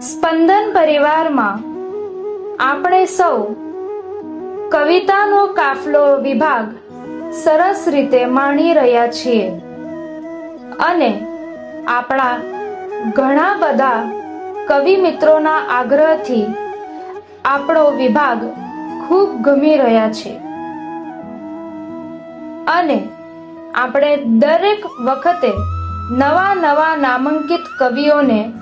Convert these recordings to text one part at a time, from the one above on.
સ્પંદન પરિવારમાં આપણે સૌ કવિતાનો કાફલો વિભાગ સરસ રીતે માણી રહ્યા છીએ. અને આપણા ઘણા બધા કવિ મિત્રોના આગ્રહથી આપણો વિભાગ ખૂબ ગમી રહ્યા છે. અને આપણે દરેક વખતે નવા નવા નામાંકિત કવિઓને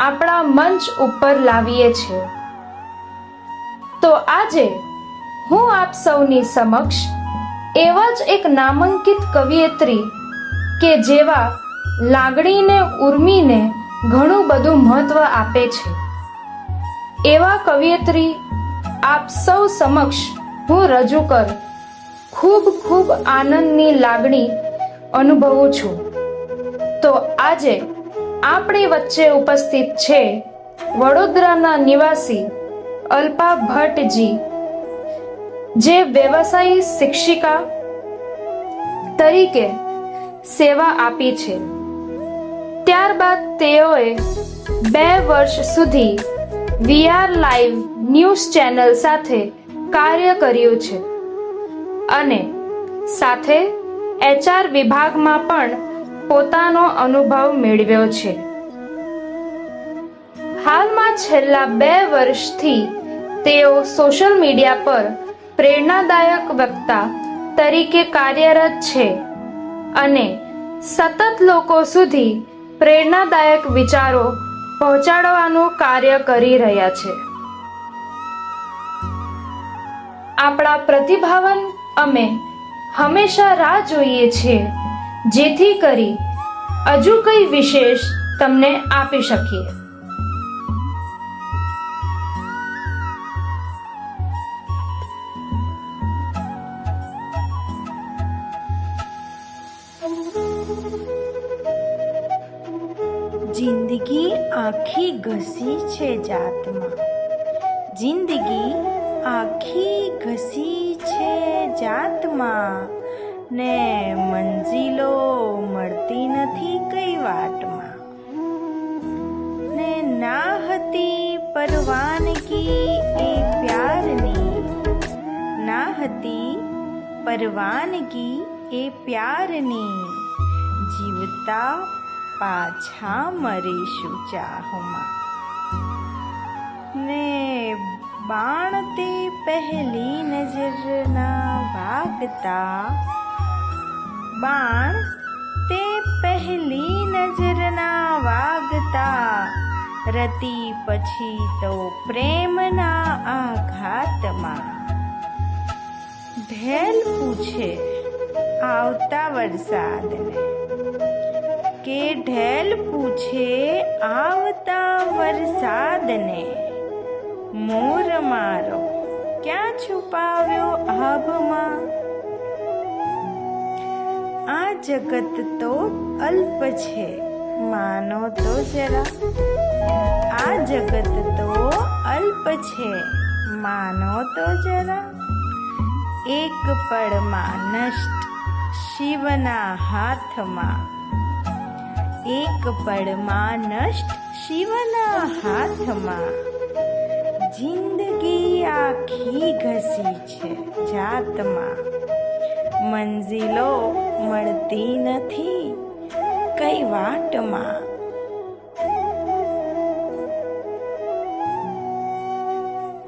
આપણા મંચ ઉપર લાવીએ છીએ. તો આજે હું આપ સૌની સમક્ષ એવા જ એક નામાંકિત કવિયત્રી કે જેવા લાગણીને ઉર્મીને ઘણું બધું મહત્વ આપે છે. એવા કવિયત્રી આપ સૌ સમક્ષ હું રજૂ કર ખૂબ ખૂબ આનંદની લાગણી અનુભવું છું. તો આજે આપણી વચ્ચે ઉપસ્થિત છે વડોદરાના નિવાસી અલ્પા ભટ્ટજી, જે વ્યવસાયી શિક્ષિકા તરીકે સેવા આપી છે. ત્યારબાદ તેઓએ બે વર્ષ સુધી વીઆર લાઈવ ન્યૂઝ ચેનલ સાથે કાર્ય કર્યું છે અને સાથે એચઆર વિભાગમાં પણ પોતાનો અનુભવ મેળવ્યો છે. હાલમાં છેલ્લા બે વર્ષથી તેઓ સોશિયલ મીડિયા પર પ્રેરણાદાયક વક્તા તરીકે કાર્યરત છે અને સતત લોકો સુધી પ્રેરણાદાયક વિચારો પહોંચાડવાનું કાર્ય કરી રહ્યા છે. આપણા પ્રતિભાવન અમે હંમેશા રાહ જોઈએ છીએ જેથી કરી હજુ કઈ વિશેષ તમને આપી શકીએ. જિંદગી આખી ઘસી છે જાતમાં. જિંદગી આખી ઘસી છે જાતમાં. ને મંજિલો પરવાનગી એ પ્યારની ના હતી પરવાનગી એ પ્યારની જીવતા પાછા મરીશું ચાહમાં ને બાણ તે પહેલી નજરના વાગતા બાણ તે પહેલી નજરના વાગતા રતી પછી તો પ્રેમના આઘાતમાં. ઢેલ પૂછે આવતા વરસાદને. કે ઢેલ પૂછે આવતા વરસાદને. મોર મારો ક્યાં છુપાવ્યો આભમાં આ જગત તો અલ્પ છે. માનો તો જરા. આ જગત તો અલ્પ છે. માનો તો જરા. એક પળમાં નષ્ટ શિવના હાથમાં. એક પળમાં નષ્ટ શિવના હાથમાં. જિંદગી આખી ઘસી છે જાતમાં. મંજિલો મળતી નથી. વાટમાં